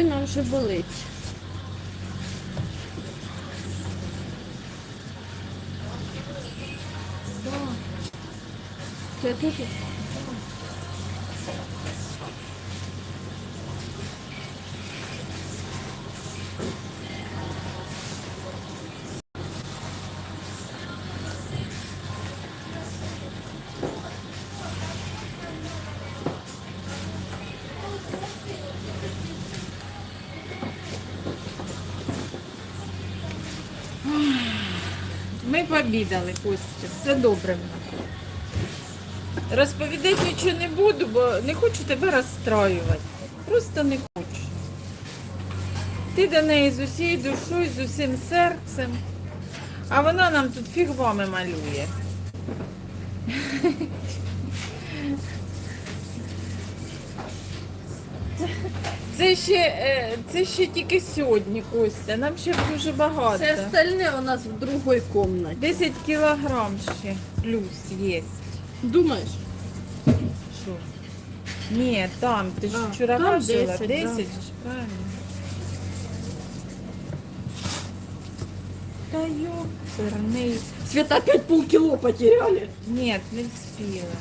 Спина вже болить. Це дуже пообідали, Костя, все добре. в нас. Розповідати нічого не буду, бо не хочу тебе розстраювати. Просто не хочу. Ти до неї з усією душою, з усім серцем, а вона нам тут фігвами малює. Це ще, е, це ще тільки сьогодні, Костя. Нам ще дуже багато. Все остальне у нас в другій кімнаті. 10 кілограм ще плюс є. Думаєш? Що? Ні, там, ти ж А, вчора там бачила, 10, 10 да. ж, правильно. Та ёперний. Света опять полкило потеряли. Ні, не встигла.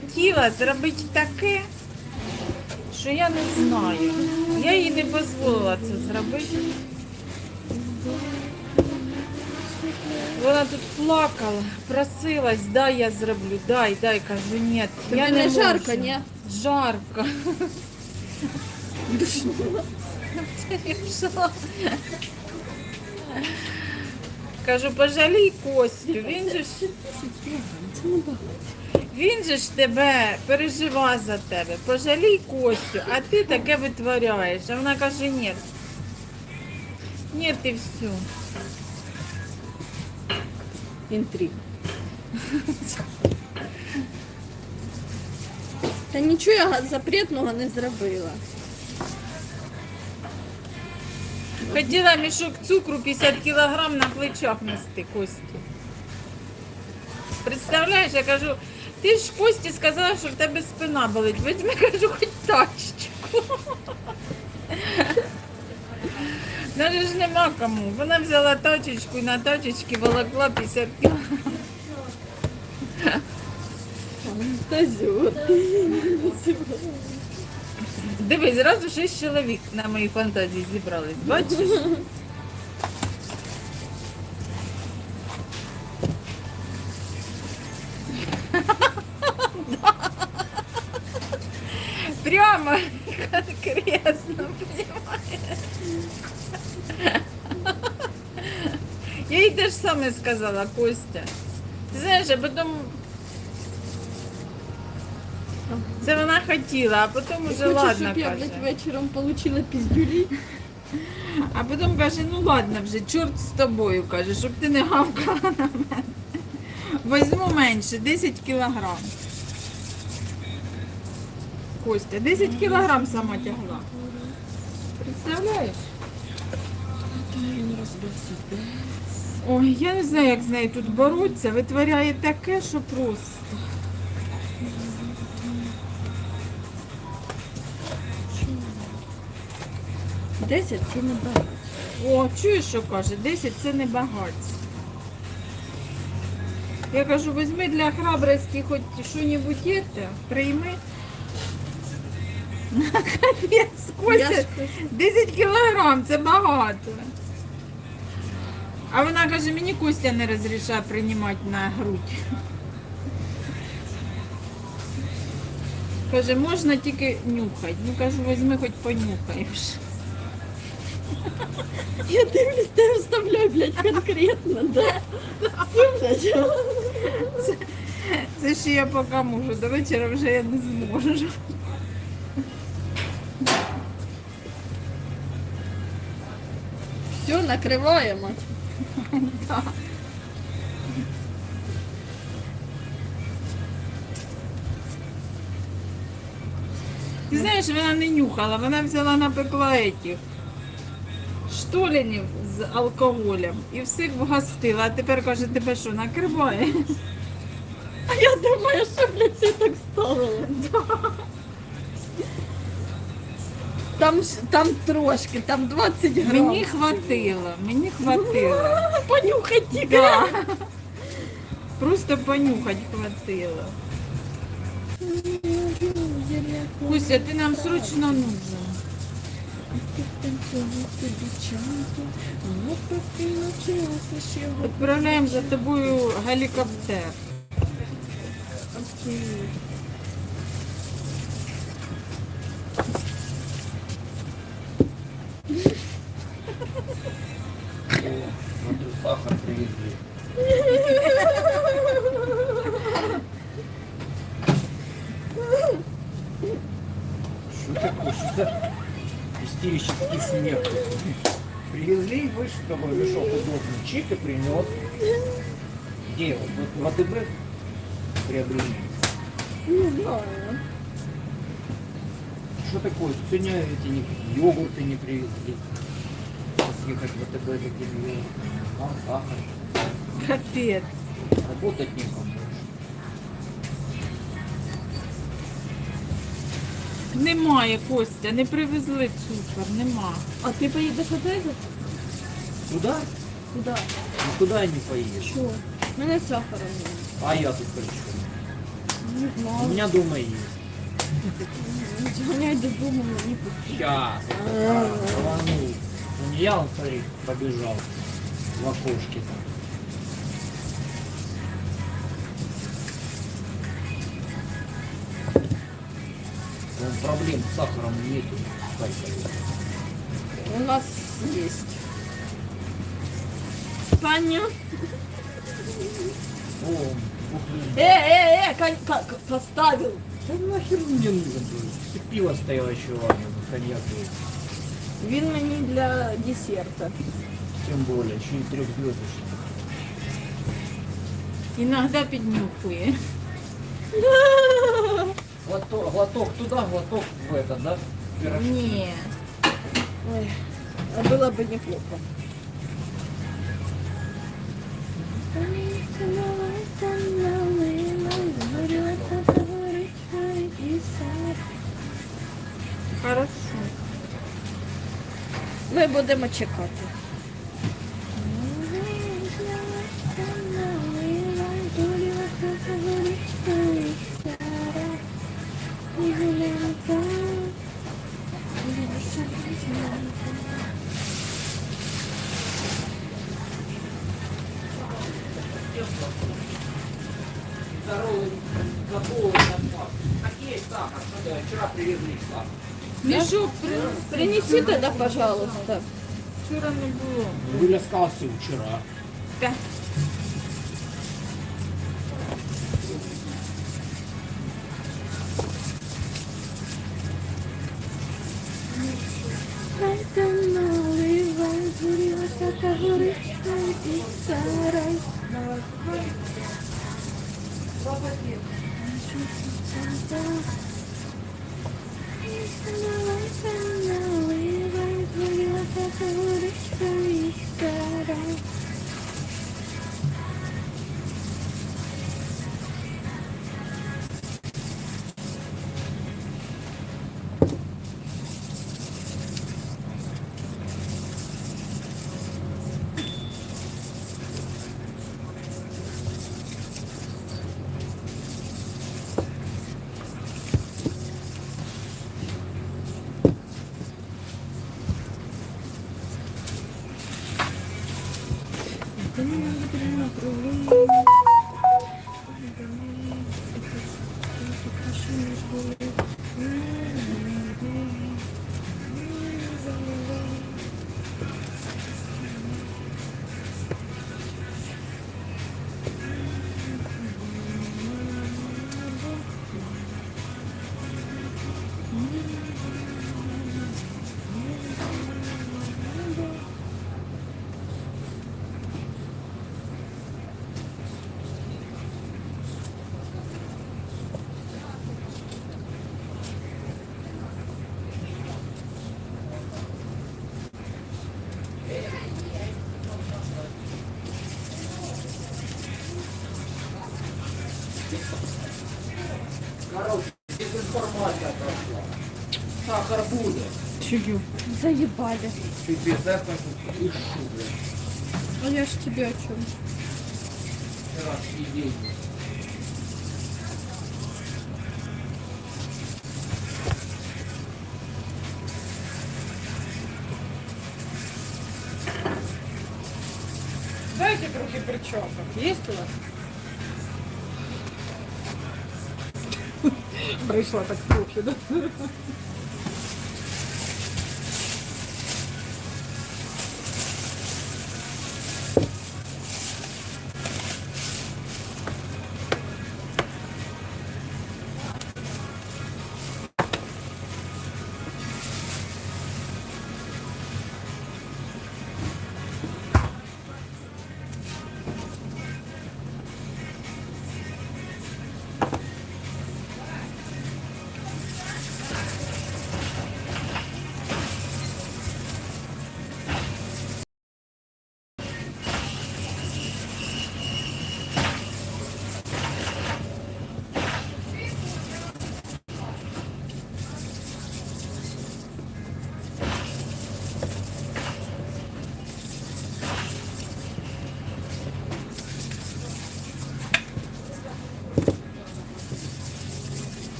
Хотіла зробити таке, що я не знаю. Я їй не дозволила це зробити. Вона тут плакала, просилась, дай я зроблю, дай, дай, кажу, ні. Тобі я не не жарко, ні? Жарко. Кажу, пожалій Костю, він же ж. Він же ж тебе пережива за тебе. Пожалій Костю, а ти таке витворяєш. А вона каже, ні. Ні, ти все. Інтриг. Та нічого я запретного не зробила. Хотіла мішок цукру 50 кілограм на плечах нести Костю. Представляєш, я кажу, ти ж Кості сказала, що в тебе спина болить. Візьми, кажу, хоч тачечку. Навіть ж нема кому. Вона взяла тачечку і на тачечці волокла 50 кілограм. Фантазер. Дивись, зразу шість чоловік на моїй фантазії зібрались. Бачиш? Прямо конкретно, понимаешь? Я їй те ж саме сказала, Костя. Ти знаєш, а потім це вона хотіла, а потім уже ладно щоб я, блядь, вечором получила піздюлі? А потім каже, ну ладно вже, чорт з тобою, каже, щоб ти не гавкала на мене. Возьму менше, 10 кілограм. Костя, 10 кілограм сама тягла. Представляєш? Ой, я не знаю, як з нею тут боротися. Витворяє таке, що просто. Десять це не багато. О, чуєш, що каже? 10 це не багато. Я кажу, візьми для храбрості хоч що-небудь прийми. Капець, Я Костя, ж 10 кілограм, це багато. А вона каже, мені Костя не розрішає приймати на грудь. Каже, можна тільки нюхати. Ну кажу, візьми хоч понюхаєш. Я дивлюсь, ти вставляй, блядь, конкретно, да? Це, Це ще я поки можу, до вечора вже я не зможу. Все, накриваємо. Ти знаєш, вона не нюхала, вона взяла напекла этих штолінів з алкоголем і всіх вгостила, а тепер каже, тебе що, накриває? А я думаю, що, блядь, ти так ставила. Там, ж- там трошки, там 20 грамів. Мені хватило, мені хватило. Понюхай тільки. Да. Просто понюхать хватило. Куся, ти нам срочно нужен. Відправляємо за тобою гелікоптер. Смотрю, Сегодня эти не, йогурты не привезли. Сейчас ехать в АТБ за этими йогуртами. Там сахар. Капець. Работать некому больше. Немає Костя, не привезли цукор, нема. А ти поїдеш опять? Туда? Куди? Никуда не поедешь. Що? У мене сахара немає. А я тут при чем? Не У знаю. меня дома есть. Сейчас. Рванул. Ну, не я, он, смотри, побежал в окошке там. Вон проблем с сахаром нету. в Харькове. У нас є. Паня. О, ух ты. Е, е, е, конь, ка- ка- поставив. Да нахер он мне нужен был? И Пиво стояло еще ладно, коньяк есть. Він мені для десерта. Тем более, еще и трехзвездочный. Іногда піднюхує. Глоток, глоток туда, глоток в это, да? в пирожки. Ні. Ой, а було б неплохо. Хорошо. Ми будемо чекати. Мешок принеси тогда, пожалуйста. Вчера не было. Юля сказки вчора. Так. Папа, Bye. управління. Короче, дезинформация прошла. Сахар будет. Чую. Заебали. Ты без и шу. А я ж тебе о чем? Вчерашний день. Дайте трохи причесок. Есть у вас? Прийшла так трохи,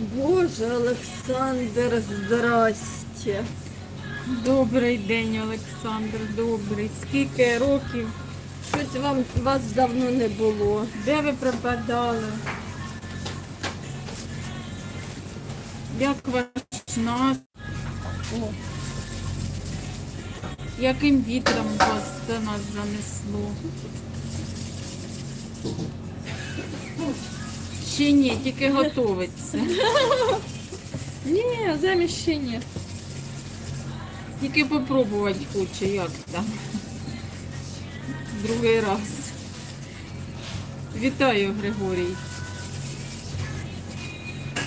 Боже, Олександр, здрасте. Добрий день, Олександр, добрий. Скільки років? Щось вам вас давно не було. Де ви пропадали? Як ваш нас? О, Яким вітром вас до нас занесло? Чи ні, тільки готовиться. ні, заміж ще ні. Тільки попробувати хоче, як там. Другий раз. Вітаю, Григорій.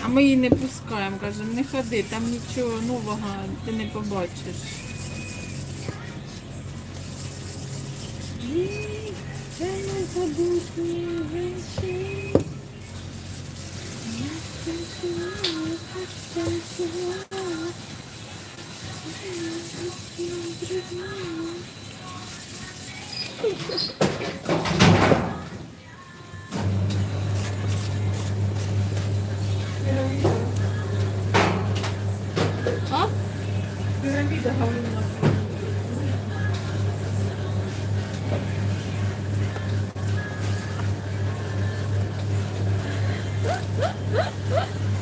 А ми її не пускаємо, кажемо, не ходи, там нічого нового ти не побачиш. Це незабутні вечір. А? ハハハハ!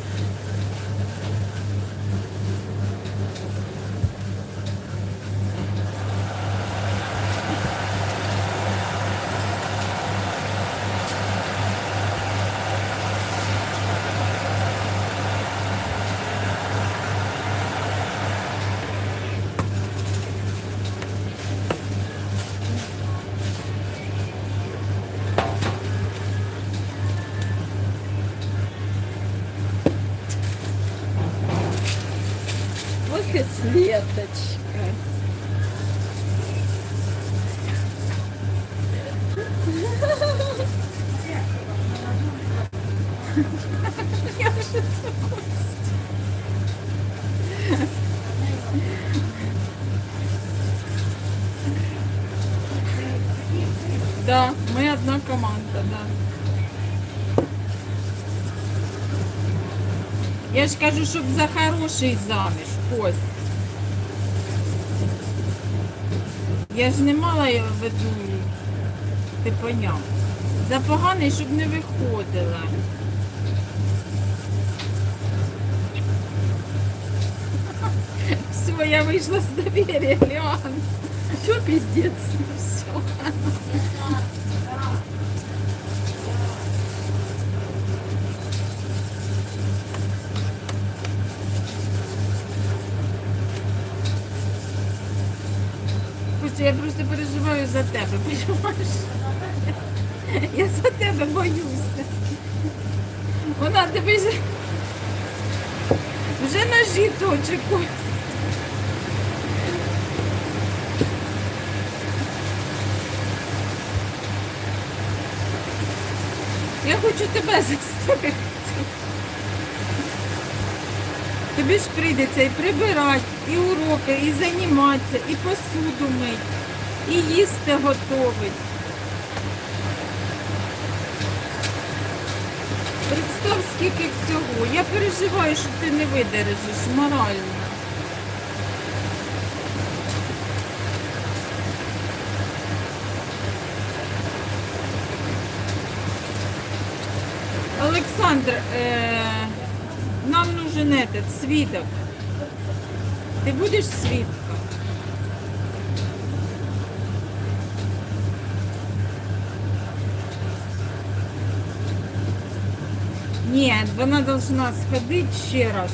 Да, ми одна команда, да. Я ж кажу, щоб за хороший заміж, Кость. Я ж не мала я в виду, ти поняв. За поганий, щоб не виходила. Все, я вийшла з довір'я, Леон. Все, пиздец. Все. Костя, я просто переживаю за тебе, понимаєш? Я за тебе боюся. Вона тебе вже, вже ножі точить. Хочу тебе заставити. Тобі ж прийдеться і прибирати, і уроки, і займатися, і посуду мить, і їсти готовить. Представ, скільки всього. Я переживаю, що ти не видержиш морально. Олександр, е, нам нужен этот свідок. Ти будеш свідком? Ні, вона должна сходити ще раз.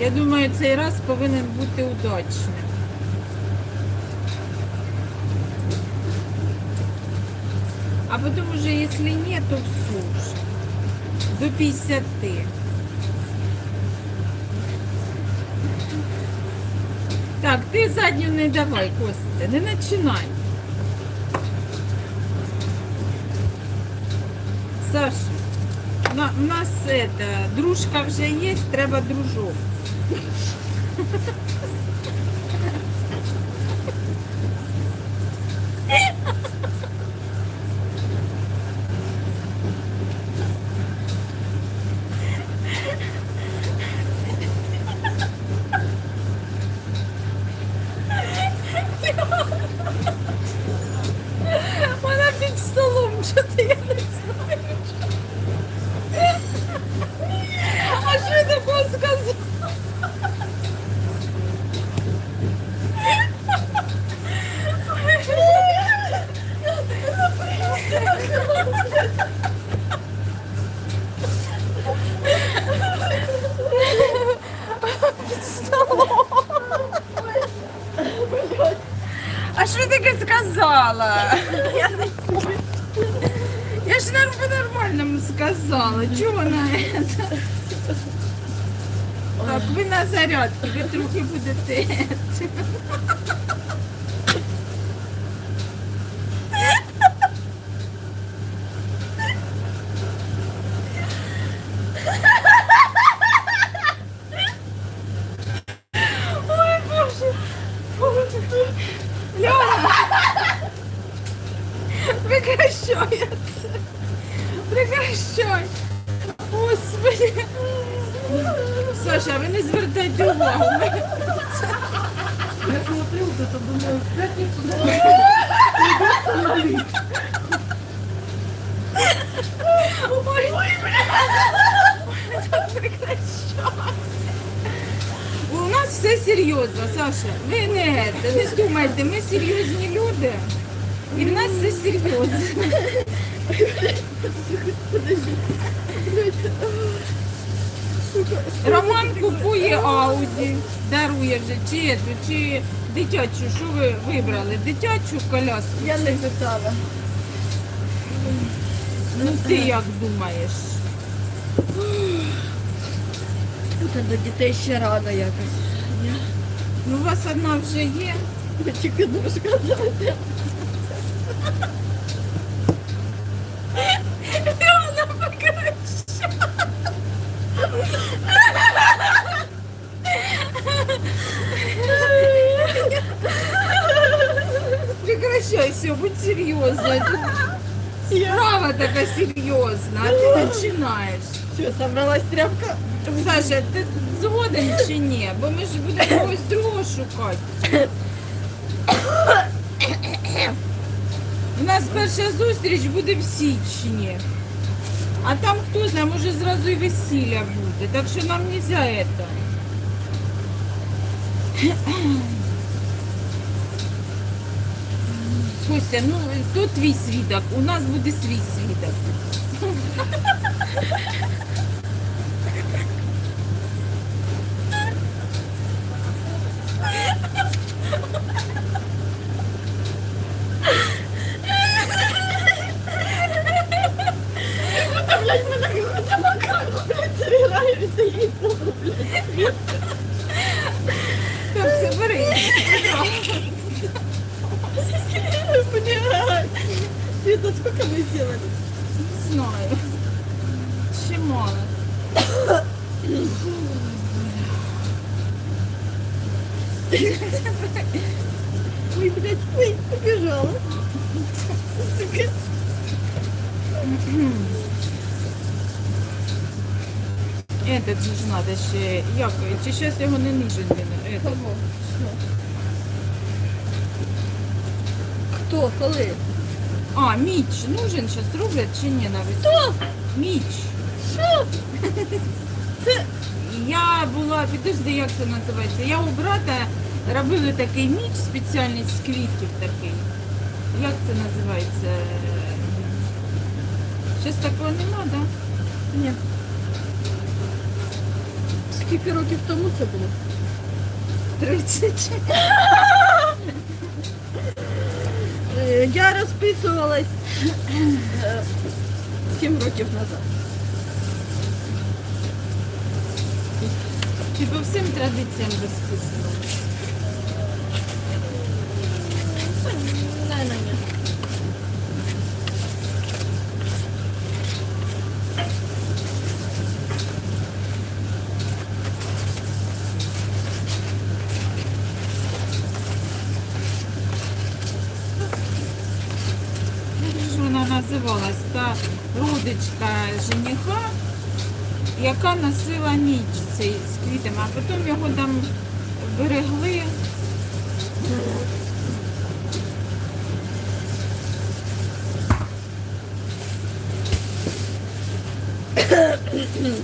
Я думаю, цей раз повинен бути удачним. А потом уже, если нет, то все уже. До 50. Так, ти задню не давай, Костя, не починай. Саша, на, у нас это, дружка вже є, треба дружок. Ви на зарядку, ви трохи. Прекращай це. Прекращай. Ми- Я смотрю, вот это думаю, в пятницу налить. Ой, прекращай. У нас все серйозно, Саша. Ви не, это, не думайте, ми серйозні люди. І в нас все серйозно. Роман купує Ауді, дарує вже чи, ету, чи дитячу. Що ви вибрали? Дитячу коляску? Я не питала. Ну ти як думаєш? Та до дітей ще рано якось. Ні? Ну у вас одна вже є. Тільки дружка заведе. будь серьезна. Справа така серйозна, а ти починаєш. Все, собралась тряпка. Саша, ти згоден чи ні? Бо ми ж будемо когось другого шукати. У нас перша зустріч буде в січні. А там хто знає, може зразу і весілля буде. Так що нам не за это. Костя, ну то твій свідок, у нас буде свій свідок. Блядь, ми так блядь, собираємося їхати, блядь. Так, все, бери. Блядь. Света, сколько мы сделали? Не знаю. Ще мало. Ой, блядь, ой, побежала. Сука. Этот же ж надо ще, як, чи зараз його не нужен він? Этот. Кого? Що? Хто? Коли? А, міч нужен зараз роблять чи ні навіть? Хто? Міч. Що? Я була, підожди, як це називається? Я у брата робили такий міч спеціальний з квітів такий. Як це називається? Щось такого нема, так? Да? Ні. Скільки років тому це було? 30. Е, Я розписувалась 7 років назад. Чи по всім традиціям розписано? Називалась? Та родичка жениха, яка носила ніч цей з квітами, а потім його там берегли. Блін,